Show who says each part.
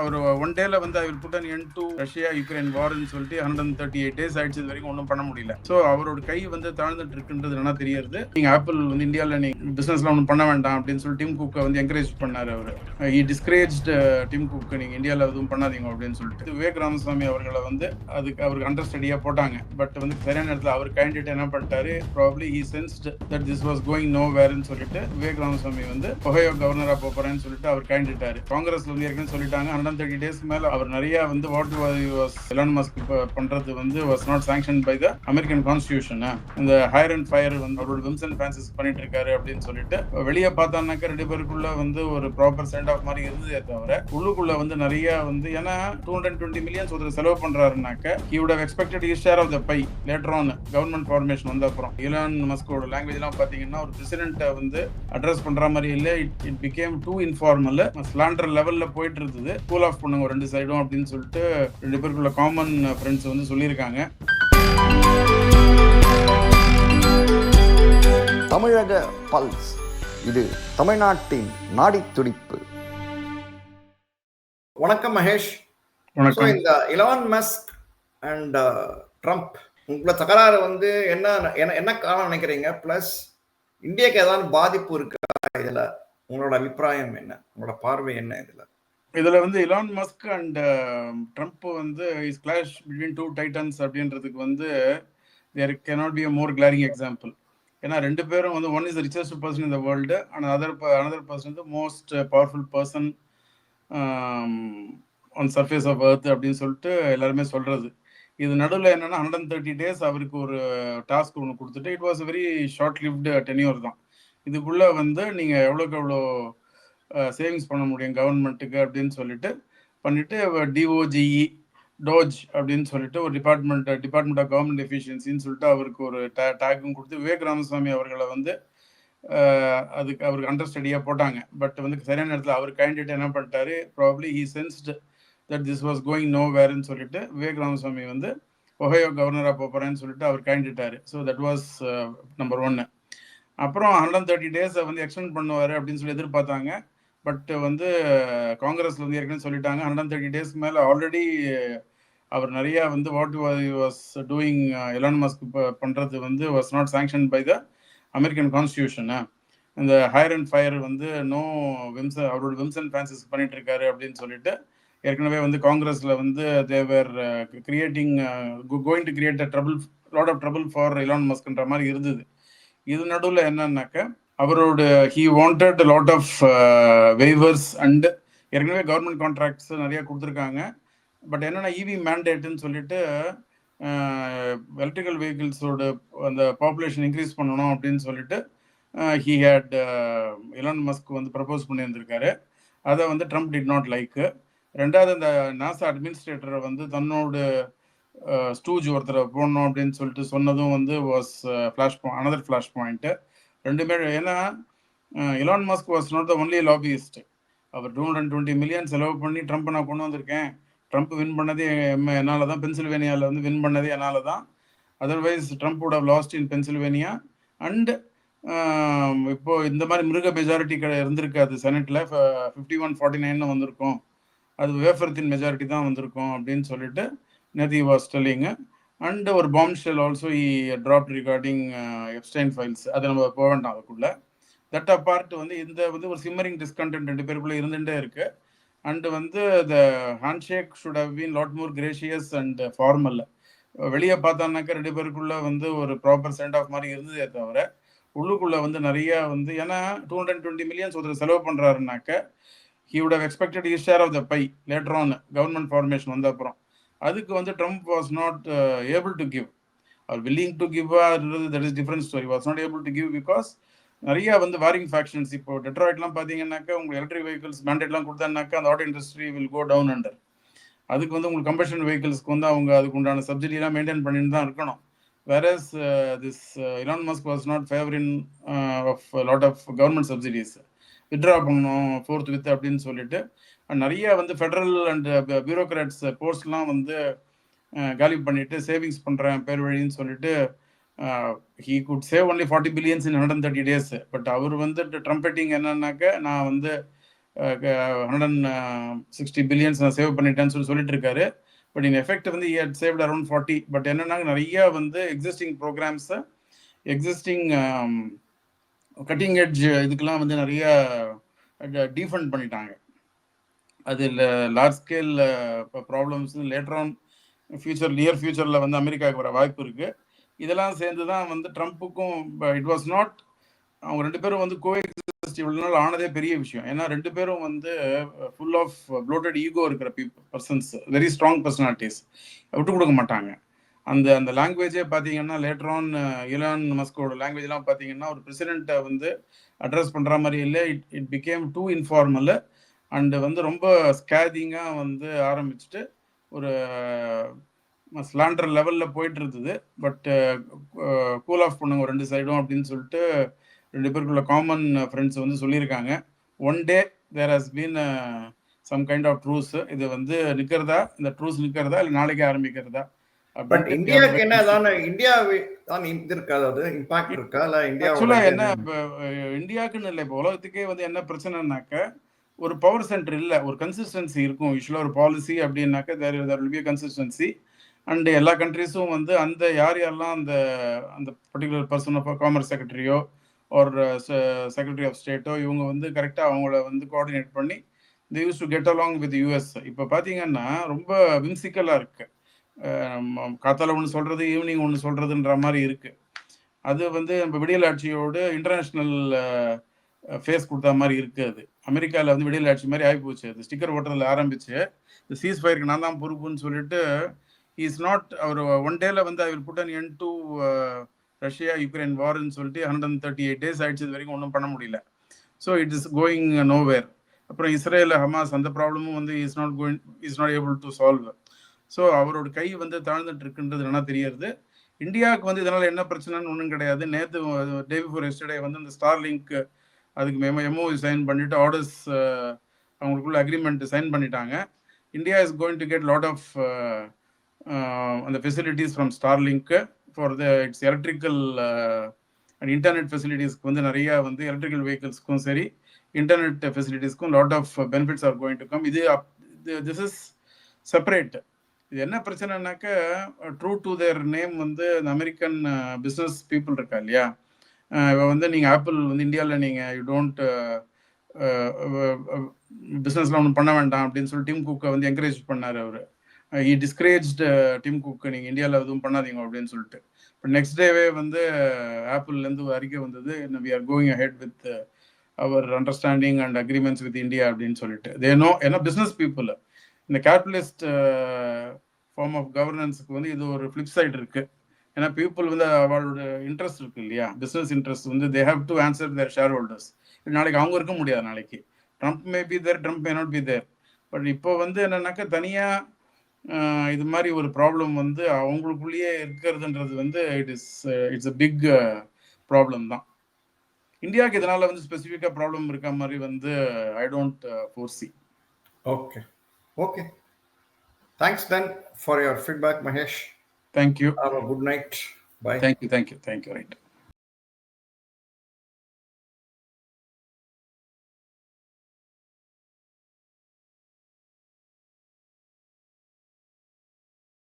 Speaker 1: அவர் one டேல வந்து அவர் put an end to Russia Ukraine வார்னு சொல்லிட்டு ஹண்ட்ரட் தேர்ட்டி எயிட் டேஸ் ஆயிடுச்சு வரைக்கும் ஒன்றும் பண்ண முடியல. ஸோ அவரோட கை வந்து தாழ்ந்துட்டு இருக்குன்றது என்ன தெரியுது நீங்க ஆப்பிள் வந்து இந்தியாவில் நீங்க பிசினஸ்லாம் ஒன்றும் பண்ண வேண்டாம் அப்படின்னு சொல்லி டிம் குக்கை வந்து என்கரேஜ் பண்ணார் அவர். இ டிஸ்கரேஜ் டிம் குக் நீங்க இந்தியாவில் எதுவும் பண்ணாதீங்க அப்படின்னு சொல்லிட்டு. விவேக் ராமசாமி அவர்களை வந்து அதுக்கு அவருக்கு அண்டர்ஸ்டடியாக போட்டாங்க. பட் வந்து சரியான நேரத்தில் அவர் கேண்டிடேட் என்ன பண்ணிட்டாரு probably he sensed that this was going no வேர்னு சொல்லிட்டு விவேக் ராமசாமி வந்து ஒஹையோ கவர்னராக போகிறேன்னு சொல்லிட்டு அவர் கேண்டிட்டாரு காங்கிரஸ்ல வந்து ஏற்கனவே சொல்லிட்டாங்க ஹண்ட்ரட் தேர்ட்டி டேஸ் மேல அவர் நிறைய வந்து வாட் வாஸ் எலான் மஸ்க் பண்றது வந்து was not sanction by the American constitution இந்த ஹையர் அண்ட் ஃபயர் வந்து அவரோட விம்சன் பிரான்சிஸ் ஃபேன்சஸ் பண்ணிட்டு இருக்காரு அப்படின்னு சொல்லிட்டு வெளியே பார்த்தானாக்க ரெண்டு பேருக்குள்ள வந்து ஒரு ப்ராப்பர் சென்ட் ஆஃப் மாதிரி இருந்ததே தவிர உள்ளுக்குள்ள வந்து நிறைய வந்து ஏன்னா டூ ஹண்ட்ரட் டுவெண்ட்டி மில்லியன்ஸ் ஒருத்தர் செலவு பண்றாருனாக்க he would expected is share of the pie later on government formation வந்த அப்புறம் இலான் மஸ்கோட லாங்குவேஜ் எல்லாம் பாத்தீங்கன்னா ஒரு பிரசிடென்ட்டை வந்து அட்ரஸ் பண்ற மாதிரி இல்லை. It it became too informal slander லெவல்ல போயிட்டு இருந்தது. கூல் ஆஃப் பண்ணுங்க ரெண்டு சைடும் அப்படின்னு சொல்லிட்டு ரெண்டு பேருக்குள்ள காமன் ஃப்ரெண்ட்ஸ் வந்து சொல்லியிருக்காங்க.
Speaker 2: தமிழக பல்ஸ் இது தமிழ்நாட்டின் நாடித் துடிப்பு
Speaker 3: வணக்கம் மகேஷ்.
Speaker 1: வணக்கம்.
Speaker 3: இந்த இலான் மஸ்க் அண்ட் ட்ரம்ப் உங்களோட தகராறு வந்து என்ன என்ன என்ன காரணம் நினைக்கிறீங்க? ப்ளஸ் இந்தியாவுக்கு ஏதாவது பாதிப்பு இருக்கா? இதுல உங்களோட அபிப்பிராயம் என்ன? உங்களோட பார்வை என்ன இதுல?
Speaker 1: இதுல வந்து இலான் மஸ்க் அண்ட் ட்ரம்ப் வந்து is clash between two titans அப்படின்றதுக்கு வந்து there cannot be a more glaring example ஏன்னா ரெண்டு பேரும் வந்து one is richest person in the world and other another person வந்து most powerful person on surface of earth அப்படின்னு சொல்லிட்டு எல்லாருமே சொல்கிறது இது நடுவில் என்னென்னா ஹண்ட்ரட் தேர்ட்டி டேஸ் அவருக்கு ஒரு டாஸ்க் ஒன்று கொடுத்துட்டு it was very short lived tenure தான். இதுக்குள்ளே வந்து நீங்கள் எவ்வளோக்கு எவ்வளோ சேவிங்ஸ் பண்ண முடியும் கவர்மெண்ட்டுக்கு அப்படின்னு சொல்லிட்டு பண்ணிட்டு டிஓஜிஇ டோஜ் அப்படின்னு சொல்லிட்டு ஒரு டிபார்ட்மெண்ட் டிபார்ட்மெண்ட் ஆஃப் கவர்மெண்ட் எஃபிஷியன்சின்னு சொல்லிட்டு அவருக்கு ஒரு டேக்கும் கொடுத்து விவேக் ராமசாமி அவர்களை வந்து அதுக்கு அவருக்கு அண்டர்ஸ்டடியாக போட்டாங்க. பட் வந்து சரியான நேரத்தில் அவர் கேண்டிடேட் என்ன பண்ணிட்டாரு probably he sensed that this was going no வேர்ன்னு சொல்லிட்டு விவேக் ராமசாமி வந்து ஒஹையோ கவர்னராக போகிறேன்னு சொல்லிட்டு அவர் கேண்டிட்டாரு ஸோ தட் வாஸ் நம்பர் ஒன்று அப்புறம் ஹண்ட்ரட் தேர்ட்டி டேஸை வந்து எக்ஸ்டெண்ட் பண்ணுவார் அப்படின்னு சொல்லி எதிர்பார்த்தாங்க. பட் வந்து காங்கிரஸ்ல வந்து ஏற்கனவே சொல்லிட்டாங்க. ஹண்ட்ரட் தேர்ட்டி டேஸ் மேலே ஆல்ரெடி அவர் நிறைய வந்து what was doing Elon Musk பண்றது வந்து was not sanction by the American constitution இந்த ஹையர் அண்ட் ஃபயர் வந்து நோ விம்ஸ் அவரோட விம்ஸ் அண்ட் பண்ணிட்டு இருக்காரு அப்படின்னு சொல்லிட்டு ஏற்கனவே வந்து காங்கிரஸ்ல வந்து they were creating going to create a trouble lot of trouble for Elon மஸ்க்ன்ற மாதிரி இருந்தது. இது நடுவில் என்னன்னாக்க அவரோட he wanted lot of waivers and ஏற்கனவே கவர்மெண்ட் கான்ட்ராக்ட்ஸ் நிறைய கொடுத்துருக்காங்க. பட் என்னென்னா இவி மேண்டேட்னு சொல்லிட்டு uh, எலக்ட்ரிக்கல் வெஹிக்கிள்ஸோட அந்த பாப்புலேஷன் இன்க்ரீஸ் பண்ணணும் அப்படின்னு சொல்லிட்டு ஹி ஹேட் எலான் மஸ்க் வந்து ப்ரப்போஸ் பண்ணியிருந்திருக்காரு. அதை வந்து ட்ரம்ப் டிட் நாட் லைக்கு ரெண்டாவது அந்த நாசா அட்மினிஸ்ட்ரேட்டரை வந்து தன்னோட uh, ஸ்டூஜ் ஒருத்தரை போடணும் அப்படின்னு சொல்லிட்டு சொன்னதும் வந்து was flash another flash point ரெண்டுமே ஏன்னா Elon Musk was not the only lobbyist our two hundred twenty million செலவு பண்ணி ட்ரம்ப் நான் கொண்டு வந்திருக்கேன். ட்ரம்ப் வின் பண்ணதே என்னால் தான் பென்சில்வேனியாவில் வந்து வின் பண்ணதே என்னால் தான் otherwise Trump would lost in Pennsylvania and இப்போ இந்த மாதிரி மிருக மெஜாரிட்டி இருந்திருக்காது செனட்டில் ஃபிஃப்டி ஒன் ஃபார்ட்டி நைன் வந்திருக்கும். அது வேஃபர்த்தின் மெஜாரிட்டி தான் வந்திருக்கும் அப்படின்னு சொல்லிட்டு நேதி வாஸ் டெல்லிங் அண்ட் ஒரு bombshell also he drop regarding Epstein files அது நம்ம போக வேண்டாம் அதுக்குள்ள. தட் அப்பார்ட் வந்து இந்த வந்து ஒரு சிம்மரிங் டிஸ்கண்டென்ட் ரெண்டு பேருக்குள்ள இருந்துட்டே இருக்கு. அண்ட் வந்து the handshake should have been lot more gracious and formal வெளியே பார்த்தானாக்கா ரெண்டு பேருக்குள்ள வந்து ஒரு ப்ராப்பர் சென்ட் ஆஃப் மாதிரி இருந்ததே தவிர உள்ளுக்குள்ள வந்து நிறைய வந்து ஏன்னா டூ ஹண்ட்ரட் டுவெண்ட்டி மில்லியன்ஸ் ஒருத்தர் செலவு பண்ணுறாருனாக்க he would have expected is share of the pie later on government formation வந்த அப்புறம். அதுக்கு வந்து Trump was not able to give our willing to give that is different story was not able to give because நிறைய வந்து worrying factions இப்போ டெட்ராய்ட்லாம் பார்த்தீங்கன்னாக்கா உங்களுக்கு electric vehicles மேண்டேட்லாம் கொடுத்தானாக்கா அந்த auto industry will go down under அதுக்கு வந்து உங்களுக்கு கம்பஷன் வெஹிக்கிள்ஸ்க்கு வந்து அவங்க அதுக்கு உண்டான சப்சிடிலாம் மெயின்டைன் பண்ணிட்டு தான் இருக்கணும். Whereas this Elon Musk was not favouring of lot of government subsidies withdraw withdraw பண்ணணும் ஃபோர்த் வித் அப்படின்னு சொல்லிட்டு நிறைய வந்து ஃபெடரல் அண்ட் பியூரோக்ராட்ஸ் போஸ்ட்லாம் வந்து uh, காலி பண்ணிட்டு சேவிங்ஸ் பண்ணுறேன் பேர் வழின்னு சொல்லிட்டு he could save only forty billions in hundred thirty days but அவர் வந்து ட்ரம்பெட்டிங் என்னன்னாக்க நான் வந்து ஹண்ட்ரட் அண்ட் சிக்ஸ்டி பில்லியன்ஸ் நான் சேவ் பண்ணிட்டேன்னு சொல்லி சொல்லிட்டு இருக்காரு. பட் இன் எஃபெக்ட் வந்து year saved around forty but என்னன்னா நிறைய வந்து எக்ஸிஸ்டிங் ப்ரோக்ராம்ஸை எக்ஸிஸ்டிங் கட்டிங் எட்ஜ் இதுக்கெல்லாம் வந்து நிறைய டிஃபண்ட் பண்ணிட்டாங்க. அது large scale problems later on future near ஃபியூச்சரில் வந்து அமெரிக்காவுக்கு வர வாய்ப்பு இருக்குது இதெல்லாம் சேர்ந்து தான் வந்து ட்ரம்ப்புக்கும் இட் வாஸ் நாட் அவங்க ரெண்டு பேரும் வந்து கோஎக்ஸிஸ்ட் இவ்வளோ நாள் ஆனதே பெரிய விஷயம். ஏன்னா ரெண்டு பேரும் வந்து ஃபுல் ஆஃப் ப்ளோட்டட் ஈகோ இருக்கிற பீ பர்சன்ஸ் வெரி ஸ்ட்ராங் பர்சனாலிட்டிஸ் விட்டு கொடுக்க மாட்டாங்க. அந்த அந்த லாங்குவேஜே பார்த்தீங்கன்னா லேட்டர் ஆன் இலான் மஸ்கோட லாங்குவேஜ்லாம் பார்த்தீங்கன்னா ஒரு பிரசிடெண்ட்டை வந்து அட்ரஸ் பண்ணுற மாதிரி இல்லை. It it became too informal and வந்து ரொம்ப ஸ்கேதிங்காக வந்து ஆரம்பிச்சுட்டு ஒரு ஸ்லாண்டர் லெவலில் போயிட்டு இருந்தது பட் கூல் ஆஃப் பண்ணுங்க ரெண்டு சைடும் அப்படின்னு சொல்லிட்டு ரெண்டு பேருக்குள்ள காமன் ஃப்ரெண்ட்ஸ் வந்து சொல்லியிருக்காங்க. One day there has been some kind of truce இது வந்து நிற்கிறதா இந்த ட்ரூஸ் நிற்கிறதா இல்லை நாளைக்கு ஆரம்பிக்கிறதா?
Speaker 3: பட் இந்தியாவுக்கு என்ன அதான இந்தியா தான் இது இருக்கா அதாவது இம்பாக்ட் இருக்கா இல்ல இந்தியா
Speaker 1: என்ன இந்தியாவுக்குன்னு இல்லை இப்போ உலகத்துக்கே வந்து என்ன பிரச்சனைனாக்க ஒரு பவர் சென்டர் இல்லை ஒரு கன்சிஸ்டன்சி இருக்கும் யூஸ்வலாக ஒரு பாலிசி அப்படின்னாக்க there there will be consistency and எல்லா கண்ட்ரிஸும் வந்து அந்த யார் யாரெல்லாம் அந்த அந்த பர்டிகுலர் பர்சன் ஆஃப் காமர்ஸ் செக்ரட்டரியோ ஒரு செக்ரட்டரி ஆஃப் ஸ்டேட்டோ இவங்க வந்து கரெக்டாக அவங்கள வந்து கோஆர்டினேட் பண்ணி they use to get along with US இப்போ பார்த்தீங்கன்னா ரொம்ப விம்சிக்கலாக இருக்கு. காத்தால ஒன்று சொல்கிறது ஈவினிங் ஒன்று சொல்கிறதுன்ற மாதிரி இருக்குது அது வந்து நம்ம விடியல் ஆட்சியோடு இன்டர்நேஷ்னல் ஃபேஸ் கொடுத்த மாதிரி இருக்குது அது. அமெரிக்காவில் வந்து விடியல் ஆட்சி மாதிரி ஆகி போச்சு அது. ஸ்டிக்கர் ஓட்டுறதுல ஆரம்பிச்சு இந்த சீஸ் ஃபயருக்கு நான் தான் பொறுப்புன்னு சொல்லிட்டு இஸ் நாட் அவர் ஒன் டேல வந்து I will put an end to Russia Ukraine வார்னு சொல்லிட்டு hundred and thirty eight days ஆயிடுச்சு இது வரைக்கும் ஒன்றும் பண்ண முடியல. So it is going nowhere அப்புறம் இஸ்ரேல் ஹமாஸ் அந்த ப்ராப்ளமும் வந்து is not going is not able to solve so அவரோட கை வந்து தாழ்ந்துட்டு இருக்குன்றது நல்லா தெரியறது இந்தியாவுக்கு வந்து இதனால என்ன பிரச்சனைன்னு ஒன்றும் கிடையாது. நேற்று டே பிஃபோர் எஸ்டர்டே வந்து இந்த ஸ்டார் லிங்க் அதுக்கு மெமோ எம்ஓ சைன் பண்ணிட்டு ஆர்டர்ஸ் அவங்களுக்குள்ள அக்ரிமெண்ட் சைன் பண்ணிட்டாங்க. India is going to get lot of அந்த facilities from Starlink for the its electrical and internet ஃபெசிலிட்டிஸ்க்கு வந்து நிறைய வந்து எலக்ட்ரிக்கல் வெஹிக்கிள்ஸ்க்கும் சரி internet ஃபெசிலிட்டிஸ்க்கும் lot of benefits are going to come இது திஸ் இஸ் செப்பரேட் இது என்ன பிரச்சனைனாக்க ட்ரூ டு தேர் நேம் வந்து இந்த அமெரிக்கன் பிஸ்னஸ் பீப்புள் இருக்கா இல்லையா? இப்போ வந்து நீங்கள் ஆப்பிள் வந்து இந்தியாவில் நீங்கள் யூ டோன்ட் பிஸ்னஸ்லாம் ஒன்றும் பண்ண வேண்டாம் அப்படின்னு சொல்லி டிம் குக்கை வந்து என்கரேஜ் பண்ணார் அவர். ஈ டிஸ்கரேஜ்டு டிம் குக்கு நீங்கள் இந்தியாவில் எதுவும் பண்ணாதீங்க அப்படின்னு சொல்லிட்டு. இப்போ நெக்ஸ்ட் டேவே வந்து ஆப்பிள்லேருந்து அறிக்கை வந்தது we are going head with our understanding and agreements with India அப்படின்னு சொல்லிட்டு. தேனோ ஏன்னா பிஸ்னஸ் பீப்புள் இந்த கேபிட்டலிஸ்ட் ஃபார்ம் ஆஃப் கவர்னன்ஸுக்கு வந்து இது ஒரு ஃப்ளிப் சைடு இருக்கு. ஏன்னா பீப்புள் வந்து அவளோட இன்ட்ரெஸ்ட் இருக்கு இல்லையா? பிஸ்னஸ் இன்ட்ரெஸ்ட் வந்து they have to answer their shareholders நாளைக்கு அவங்க இருக்க முடியாது நாளைக்கு. Trump may be there Trump may not be there but இப்போ வந்து என்னன்னாக்கா தனியாக இது மாதிரி ஒரு ப்ராப்ளம் வந்து அவங்களுக்குள்ளேயே இருக்கிறதுன்றது வந்து it is it's a big problem தான். இந்தியாவுக்கு இதனால வந்து ஸ்பெசிஃபிக்காக ப்ராப்ளம் இருக்க மாதிரி வந்து I don't foresee
Speaker 3: okay Okay. Thanks then for your feedback, Mahesh.
Speaker 1: Thank you.
Speaker 3: Have a good night. Bye.
Speaker 1: Thank you. Thank you. Thank you. Right.